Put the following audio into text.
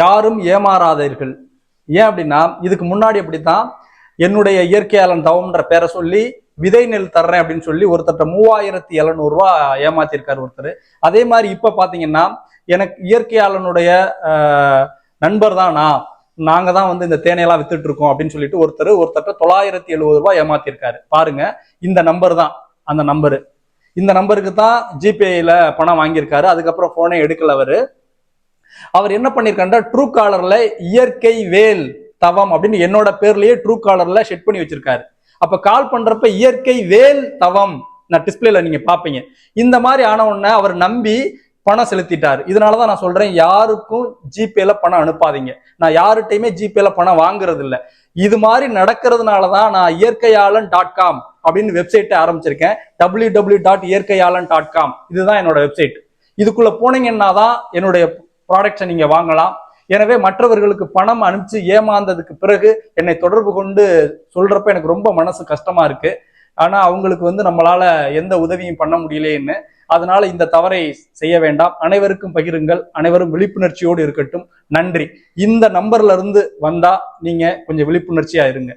யாரும் ஏமாறாதீர்கள். ஏன் அப்படின்னா இதுக்கு முன்னாடி அப்படித்தான் என்னுடைய இயற்கையாளன் தவம்ன்ற பேரை சொல்லி விதை நெல் தர்றேன் அப்படின்னு சொல்லி ஒருத்தட்ட மூவாயிரத்தி எழுநூறு ரூபா ஏமாத்திருக்காரு ஒருத்தர். அதே மாதிரி இப்ப பாத்தீங்கன்னா எனக்கு இயற்கையாளனுடைய நண்பர் தான் நான். நாங்க தான் வந்து இந்த தேனையெல்லாம் வித்துட்டு இருக்கோம் அப்படின்னு சொல்லிட்டு ஒருத்தர் ஒருத்தட்ட தொள்ளாயிரத்தி எழுபது ரூபாய் ஏமாத்திருக்காரு. பாருங்க இந்த நம்பர் தான் அந்த நம்பரு. இந்த நம்பருக்கு தான் ஜிபேல பணம் வாங்கியிருக்காரு. அதுக்கப்புறம் போனே எடுக்கல அவரு. அவர் என்ன பண்ணிருக்காருன்னா ட்ரூ காலர்ல இயற்கை வேல் தவம் அப்படின்னு என்னோட பேர்லயே ட்ரூ காலர்ல செட் பண்ணி வச்சிருக்காரு. அப்ப கால் பண்றப்ப இயற்கை வேல் தவம் நான் டிஸ்பிளேல நீங்க பாப்பீங்க. இந்த மாதிரி ஆன உடனே அவர் நம்பி பணம் செலுத்திட்டாரு. இதனாலதான் நான் சொல்றேன் யாருக்கும் ஜிபேல பணம் அனுப்பாதீங்க. நான் யார்கிட்டயுமே ஜிபேல பணம் வாங்குறது இல்ல இது மாதிரி நடக்கிறதுனாலதான் நான் இயற்கையாளன் டாட் காம் அப்படின்னு வெப்சைட்டை ஆரம்பிச்சிருக்கேன். டபிள்யூ டபிள்யூ டாட் இயற்கையாளன் டாட் காம் இதுதான் என்னோட வெப்சைட் இதுக்குள்ள போனீங்கன்னா தான் என்னுடைய ப்ராடக்ட்ஸை நீங்க வாங்கலாம். எனவே மற்றவர்களுக்கு பணம் அனுப்பிச்சு ஏமாந்ததுக்கு பிறகு என்னை தொடர்பு கொண்டு சொல்றப்ப எனக்கு ரொம்ப மனசு கஷ்டமா இருக்கு. ஆனா அவங்களுக்கு வந்து நம்மளால எந்த உதவியும் பண்ண முடியலையேன்னு அதனால இந்த தவறை செய்ய வேண்டாம். அனைவருக்கும் பகிருங்கள். அனைவரும் விழிப்புணர்ச்சியோடு இருக்கட்டும். நன்றி. இந்த நம்பர்ல இருந்து வந்தா நீங்க கொஞ்சம் விழிப்புணர்ச்சியா இருங்க.